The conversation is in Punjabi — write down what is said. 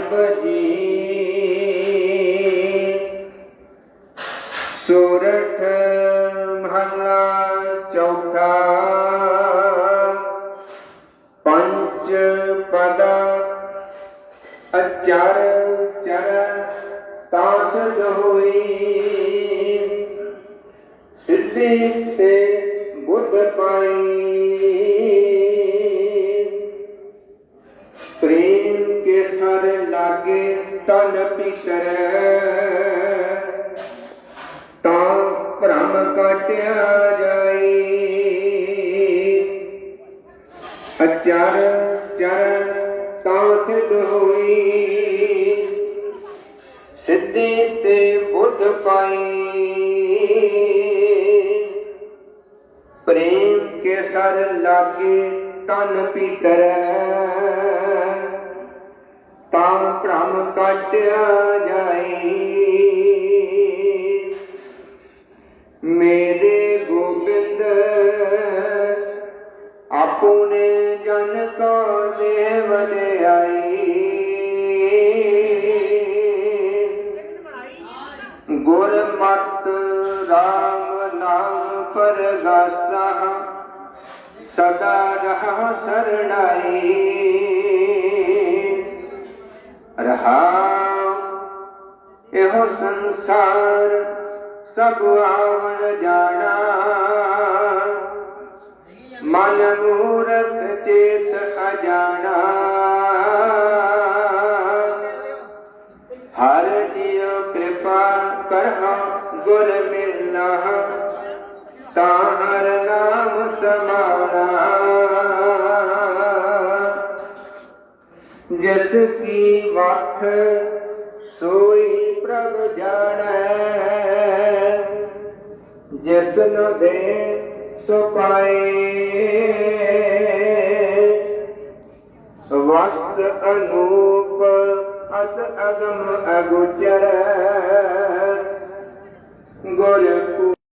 ਸਰਬ ਜੀ ਸੂਰਠ ਮਹਲਾ ਚੌਥਾ ਪੰਜ ਪਦਾ ਅਚਰ ਚਰ ਤਾਂਸ ਹੋਈ ਸਿੱਧੀ ਤੇ ਬੁੱਧ ਪਾਈ ਪ੍ਰੇਮ ਸਰ ਲਾਗੇ ਤਨ ਪਿਸਰ। ਤਾਂ ਭ੍ਰਮ ਕਾਟਿਆ ਜਾਈ ਅਚਰ ਚਰ ਤਾਂ ਸਿਧ ਹੋਈ ਸਿੱਧੀ ਤੇ ਬੁੱਧ ਪਾਈ ਪ੍ਰੇਮ ਕੇ ਸਰ ਲਾਗੇ ਤਨ ਪੀਤਰ ਤਾਂ ਭ੍ਰਮ ਕਾਟਿਆ ਜਾਈ ਮੇਰੇ ਗੋਬਿੰਦ ਆਪੁਨੇ ਜਨ ਕੋ ਦੇ ਆਈ ਗੁਰਮਤਿ ਰਾਮ ਨਾਮ ਪਰਗਾਸਾ, ਸਦਾ ਰਹਾ ਸਰਣਾਈ ਰਹਾ। ਇਹੋ ਸੰਸਾਰ ਸਭ ਆਵਣ ਜਾਣਾ। ਮਨ ਮੂਰਖ ਚੇਤ ਅਜਾਣਾ। ਹਰ ਜੀਉ ਕਿਰਪਾ ਕਰਹੁ, ਗੁਰ ਮਿਲਨਾ। ਤਾਂ ਹਰ ਨਾਮ ਸਮਾਣਾ ਜਿਸ ਕੀ ਵਖ ਸੋਈ ਪ੍ਰਭ ਜਾਣੈ। ਜਿਸ ਨ ਦੇ ਸੋ ਪਾਏ। ਵਸਤ ਅਨੂਪ ਅਸ ਅਗਮ ਅਗੁਚਰ ਗੁਰ